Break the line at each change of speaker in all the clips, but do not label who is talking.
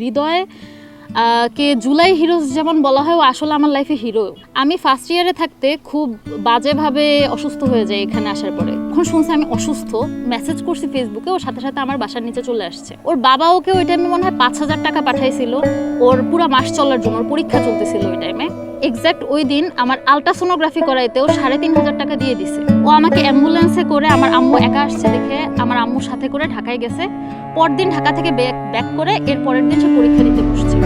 হৃদয় কে July heroes যেমন বলা হয়, ও আসলে আমার লাইফে হিরো আমি ফার্স্ট ইয়ারে থাকতে খুব বাজেভাবে অসুস্থ হয়ে যাই এখানে আসার পরে। এখন শুনছি আমি অসুস্থ মেসেজ করছি ফেসবুকে ওর সাথে সাথে আমার বাসার নিচে চলে আসছে। ওর বাবা ওকে ওই টাইমে মনে হয় পাঁচ হাজার টাকা পাঠাইছিল। ওর পুরো মাস চলার জন্য, ওর পরীক্ষা চলতেছিল ওই টাইমে এক্স্যাক্ট ওই দিন আমার আলট্রাসোনোগ্রাফি করাইতেও সাড়ে তিন হাজার টাকা দিয়ে দিছে। ও আমাকে অ্যাম্বুলেন্সে করে আমার আম্মু একা আসছে দেখে আমার আম্মুর সাথে করে ঢাকায় গেছে। পরদিন ঢাকা থেকে ব্যাক ব্যাক করে এর পরের দিন সে পরীক্ষা দিতে বসছে।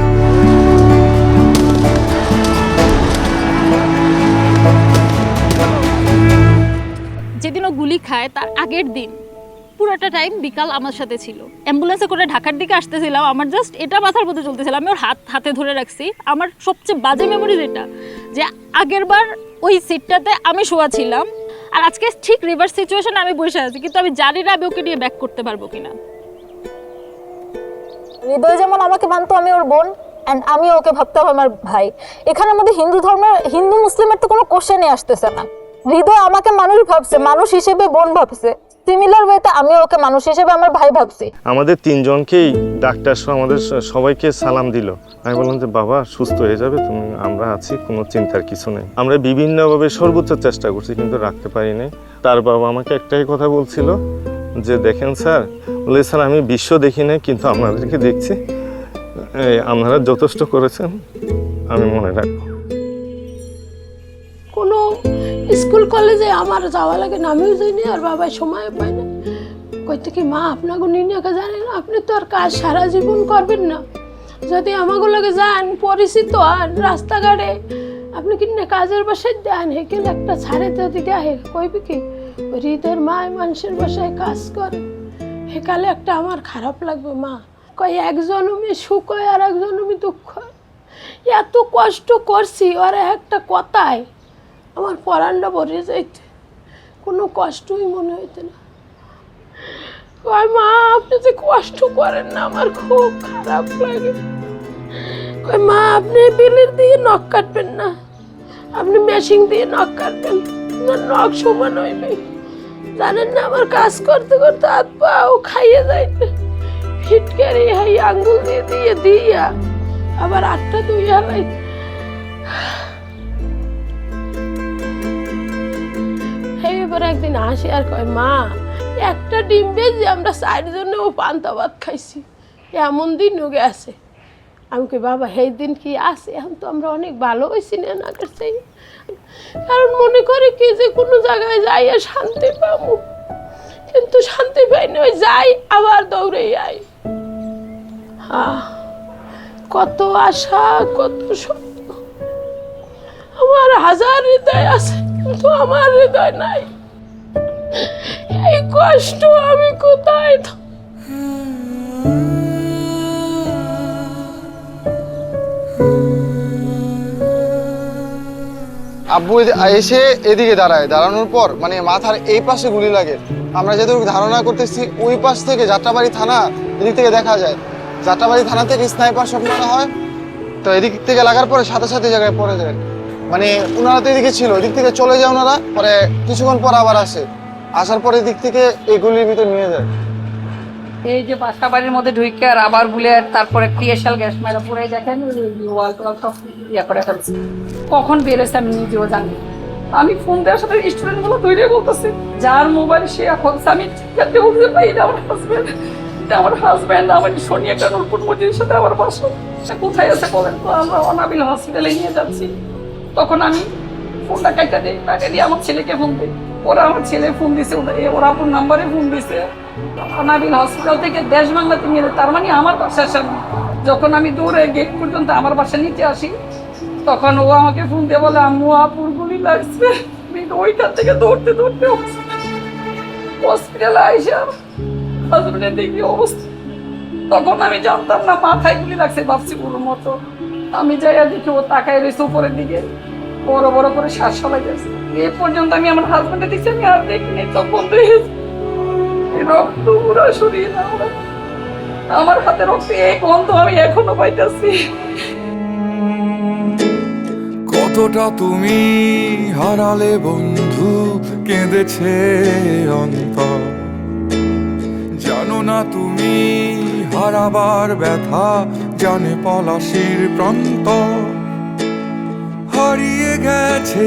যেদিন ও গুলি খায় তার আগের দিন পুরোটা টাইম বিকাল আমার সাথে ছিল। অ্যাম্বুলেন্সে করে ঢাকার দিকে আসতেছিলাম, আমার জাস্ট এটা মাথার মধ্যে চলতেছিল, আমি ওর হাত, হাতে ধরে রাখছি। আমার সবচেয়ে বাজে মেমোরি যেটা, যে আগের বার ওই সিটটাতে আমি শোয়া ছিলাম, আর আজকে ঠিক রিভার্স সিচুয়েশনে আমি বসে আছি, কিন্তু আমি জানি না আমি ওকে নিয়ে ব্যাক করতে পারব কিনা।
হৃদয় যেমন আমাকে মানতো আমি ওর বোন অ্যান্ড আমি ওকে ভাবতাম আমার ভাই। এখানের মধ্যে হিন্দু ধর্মের, হিন্দু মুসলিমের তো কোনো কোশ্চেনই আসতেছে না। হৃদয় আমাকে মানুষ ভাবছে, মানুষ হিসেবে বোন ভাবছে। সিমিলার ওয়েতে আমি ওকে মানুষ হিসেবে আমার ভাই ভাবছি।
আমাদের তিনজনকেই ডাক্তার সহ আমাদের সবাইকে সালাম দিল। আমি বললাম যে, বাবা, সুস্থ হয়ে যাবে, তুমি, আমরা আছি, কোনো চিন্তার কিছু নেই। আমরা বিভিন্নভাবে সর্বোচ্চ চেষ্টা করছি, কিন্তু রাখতে পারিনি। তার বাবা আমাকে একটাই কথা বলছিল যে, দেখেন স্যার, বলে, স্যার, আমি বিশ্ব দেখি নাই, কিন্তু আপনাদেরকে দেখছি। আপনারা যথেষ্ট করেছেন, আমি মনে রাখব।
স্কুল কলেজে আমার যাওয়া লাগে না, আমিও যাইনি আর বাবা সময় পায় না। কইতে কি, মা, আপনাকে নিনাকে জানেন আপনি তো আর কাজ সারা জীবন করবেন না। যদি আমাকে লাগে যান, পরিচিত আর রাস্তাঘাটে, আপনি কি না কাজের বাসায় দেন? হেকেল একটা ছাড়ে যদি দেয় কইবে কি? হৃদয়ের মা মানুষের বাসায় কাজ করে। হেকালে একটা আমার খারাপ লাগবে, মা। কয় একজন আমি সুখ হয় আর একজন আমি দুঃখ হয়। এত কষ্ট করছি আর একটা কথায় আমার পরানটা ভরে যাইতে। কোনো কষ্টই মনে হইতে না। কয়, মা, আপনি যে কষ্ট করেন না, আমার খুব খারাপ লাগে। কয়, মা, আপনি বিলের দিয়ে নখ কাটবেন না। আপনি মেশিন দিয়ে নখ কাটবেন। না নখ সমান হইবে জানেন না, আমার কাজ করতে করতে হাত পাও খাইয়ে যাইতে। ফিটকারি হাই আঙ্গুল দিয়ে দিয়ে দিয়া আবার আটটা দুই হালাইতে এই একদিন আসে আর কয়, মা, একটা ডিম বেজে আমরা চারজনে ও পান্তা ভাত খাইছি। এমন দিনও গেছে। আমি কই, বাবা, সেই দিন কি আছে? এখন তো আমরা অনেক ভালো হয়েছি না আগের চাই কারণ মনে করে কি যে কোনো জায়গায় যাই আর শান্তি পাবো। কিন্তু শান্তি পাই না, ওই যাই, আবার দৌড়ে যাই হ্যাঁ কত আশা, কত স্বপ্ন। আমার হাজার হৃদয় আছে, কিন্তু আমার হৃদয় নাই। কষ্ট আমি কোথায়
আব্বু এসে এদিকে দাঁড়ায়। দাঁড়ানোর পর মানে মাথার এই পাশে গুলি লাগে। আমরা যেহেতু ধারণা করতেছি, ওই পাশ থেকে যাত্রাবাড়ি থানা এদিক থেকে দেখা যায়। যাত্রাবাড়ি থানা থেকে স্নাইপার মারা হয়, তো এদিক থেকে লাগার পরে সাথে সাথে জায়গায় পড়ে যায়। মানে ওনারা তো এদিকে ছিল, এদিক থেকে চলে যায় ওনারা পরে কিছুক্ষণ পর আবার আসে। আসার পরে দিক থেকে এগুলির ভিতর নিয়ে যায়।
এই যে বাসা বাড়ির মধ্যে ঢুকে আর আবার বুলেট তারপরে টিএসএল গ্যাস মেরা পুরে দেখেন ওয়াল টোয়াল সব ইয়ে করে ফেলছে। কখন বেরোচ্ছে আমি নিজেও জানি আমি ফোন দেওয়ার সাথে স্টুডেন্টগুলো তৈরি বলতেছে যার মোবাইল সে এখন আমি চিৎকারতে বলতে পারি এটা আমার হাজব্যান্ড আমার হাজব্যান্ড আমার শনি একটা নূরপুর মসজিদের সাথে আমার বাসা। সে কোথায় আছে বলেন তো? আমরা অনাবিল হসপিটালে নিয়ে যাচ্ছি। তখন আমি ফোনটা কেটে দিই কেটে দিয়ে আমার ছেলেকে ফোন দিই। ওরা আমার ছেলে ফোন দিছে, ওরা ওরা আপনার নাম্বারে ফোন দিছে। অনাবিল হসপিটাল থেকে দেশ বাংলাতে নিয়ে। তার মানে আমার বাসার সামনে। যখন আমি দৌড়ে গেট পর্যন্ত আমার বাসা নিচে আসি, তখন ও আমাকে ফোন দিয়ে বলে, আম্মু, আপুর গুলি লাগছে। ওইখান থেকে দৌড়তে দৌড়তে হসপিটালে আইসা হাজবেন্ডের দেখি অবস্থা। তখন আমি জানতাম না, মাথায় গুলি লাগছে, ভাবছি পুরো মতো। আমি যাইয়া দেখি ও তাকায় রয়েছে উপরের দিকে। বড় বড় করে শ্বাস ফলাই গেছে এ পর্যন্ত আমি আমার হাজবেন্ডে দেখছি, আমি আর দেখিনি। সব বন্ধ হয়ে রক্ত পুরো আমার হাতে রক্ত, এই গন্ধ আমি এখনও পাইতেছি।
কতটা তুমি হারালে বন্ধু, কেঁদেছে অন্তর। জানো না তুমি হারাবার ব্যথা, জানে পলাশির প্রান্ত। গেছে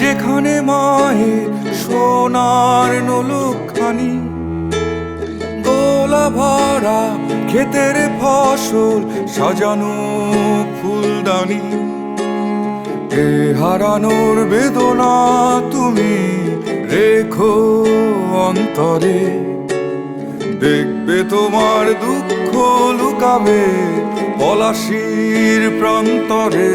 যেখানে মায়ের সোনার নলুখানি দোলা ভরা ক্ষেতের ফসল সাজানো ফুলদানি। এ হারানোর বেদনা তুমি রেখো অন্তরে। দেখবে তোমার দুঃখ লুকাবে পলাশির প্রান্তরে।